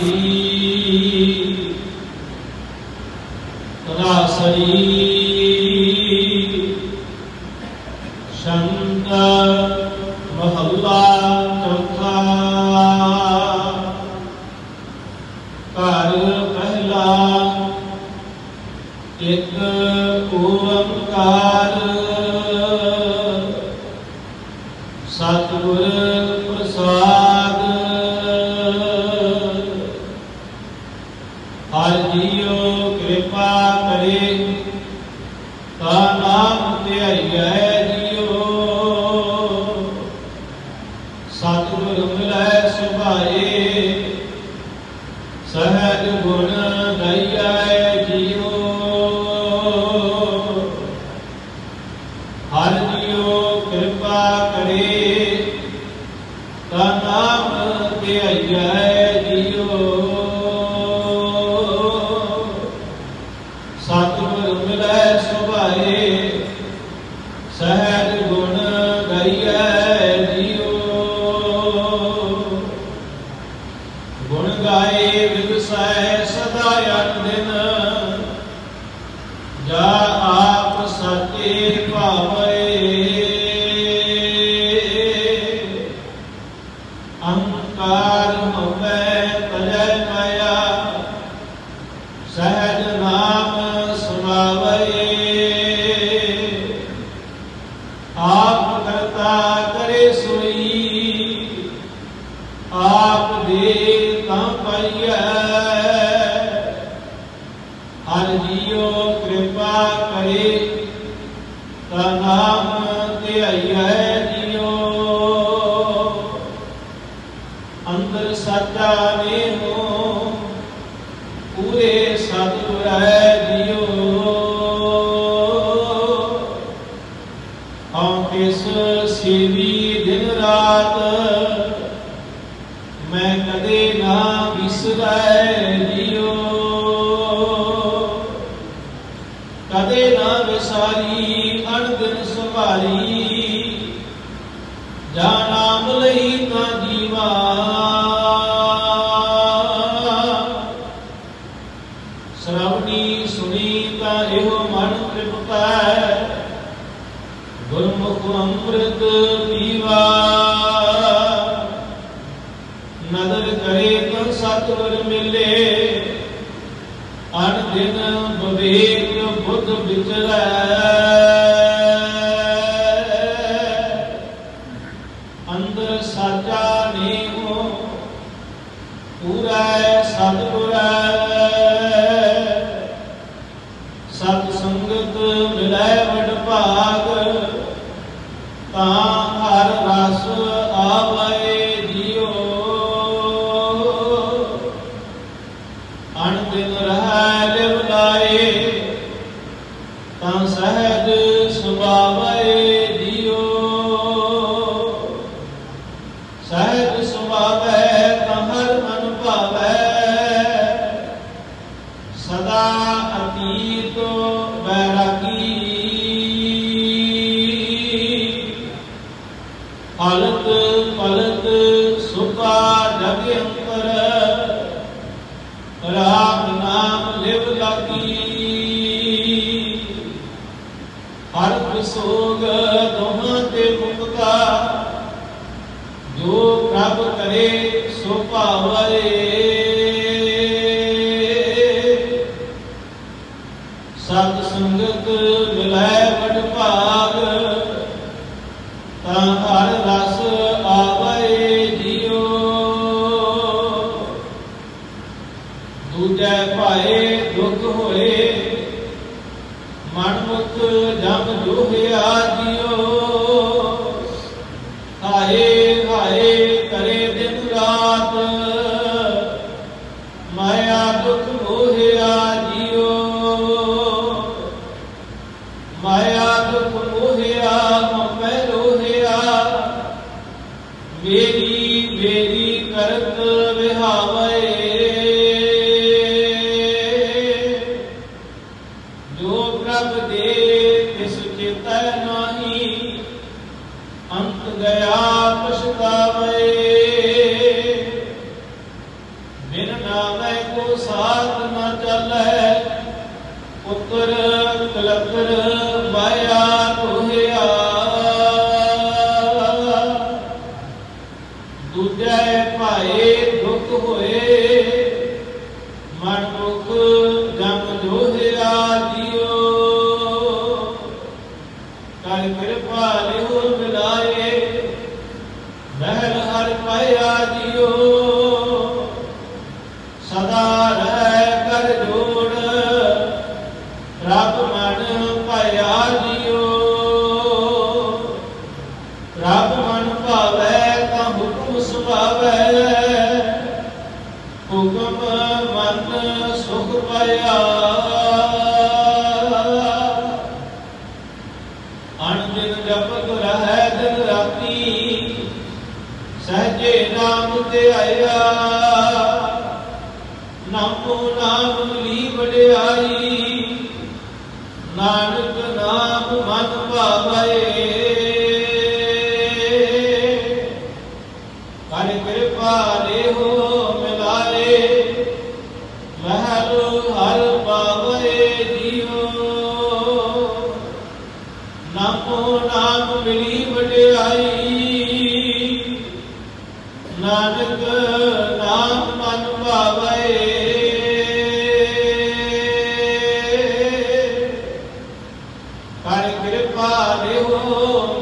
ਦੀ ਰਾਸਰੀ ਸ਼ੰਤ ਮਹੱਲਾ ਚੌਥਾ ਘਰ ਪਹਿਲਾ ਇੱਕ ਓੰਕਾਰ ਸਤਿਗੁਰ ਪ੍ਰਸਾਦ ਧਿਆਈਐ ਜੀਉ ਸਤਿਗੁਰ ਮਿਲੈ ਸੁਭਾਏ ਸਹਿਜ ਗੁਣ ਗਾਈਐ ਜੀਓ। ਵਿਗਸੈ ਸਦਾ ਅਨ ਦਿਨ। ਜਾ ਆਪ ਸੱਚੇ ਭਾਵੇ ਅੰਕਾਰ ਹੋਵੇ ਤਜੈ ਧਿਆਈਐ ਜੀਉ ਅੰਦਰ ਸਾਚਾ ਨੇਮੋ ਪੂਰੇ ਸਤਿਗੁਰੈ ਜੀਉ ਹਉ ਕਿਸ ਸੇਵੀ ਕਦੇ ਨਾ ਵਿਸਾਰੀ ਅਣਦਿਨ ਸੰਭਾਲੀ ਜਾ ਨਾਮ ਲਈ ਤਾਂ ਜੀਵਾ। ਸ਼ਰਵਣੀ ਸੁਣੀ ਤਾਂ ਇਹੋ ਮਨ ਤ੍ਰਿਪਤੈ ਗੁਰਮੁਖ ਅੰਮ੍ਰਿਤ ਪੀਵਾ। ਨਦਰ ਕਰੇ ਤਾਂ ਸਤਿਗੁਰ ਮਿਲੇ ਅਨ ਦਿਨ ਬਵੇਕ ਬੁੱਧ ਵਿਚਰੈ ਅੰਦਰ ਸਾਚਾ ਨੇਮੋ ਪੂਰੈ ਸਤਿਗੁਰੈ। ਸਤ ਸੰਗਤ ਮਿਲੈ ਵਡ ਭਾਗ ਤਾਂ ਹਰ ਰਸ ਆਵੈ। ਹਰ ਸੋਗ ਦੋਹਾਂ ਤੇ ਮੁਕਤਾ। ਜੋ ਪ੍ਰਭ ਕਰੇ, ਸੋ ਭਾਵਰੇ। ਸਤ ਸੰਗਤ ਮਿਲੈ ਵਡ ਭਾਗ, ਤਾਂ ਹਰ ਰਸ ਆਵੈ ਜੀਉ ਦੂਜੈ ਭਾਏ ਦੁਖ ਹੋਏ ਮਨ ਮੁਖ ਜਮ ਜੋਹਿਆ ਜੀਉ ਹਾਏ ਹਾਏ, ਕਰੇ ਦਿਨ ਰਾਤ। ਮਾਇਆ ਦੁਖ ਮੋਹਿਆ ਜੀਉ ਮਾਇਆ ਦੁਖ ਮੋਹਿਆ ਮਮੈ ਰੋਹਿਆ ਮੇਰੀ ਮੇਰੀ ਕਰਤ ਮਾਇਆ ਤੋਹਿਆ ਹੁਕਮ ਮਨ ਸੁਖ ਪਾਇਆ। ਅਣ ਦਿਨ ਜਪਤ ਰਹੈ ਦਿਨ ਰਾਤੀ, ਸਹਜੇ ਨਾਮ ਤੇ ਆਇਆ। ਨਾਮੋ ਨਾਮ ਲੀ ਵਡਿਆਈ, ਨਾਨਕ ਨਾਮ ਮਨ ਭਾਵੈ। ਨਾਮ ਮਿਲੀ ਵਡਿਆਈ। ਨਾਨਕ ਨਾਮ ਮਨ ਭਾਵੈ। ਕਰ ਕਿਰਪਾ ਦੇਹੋ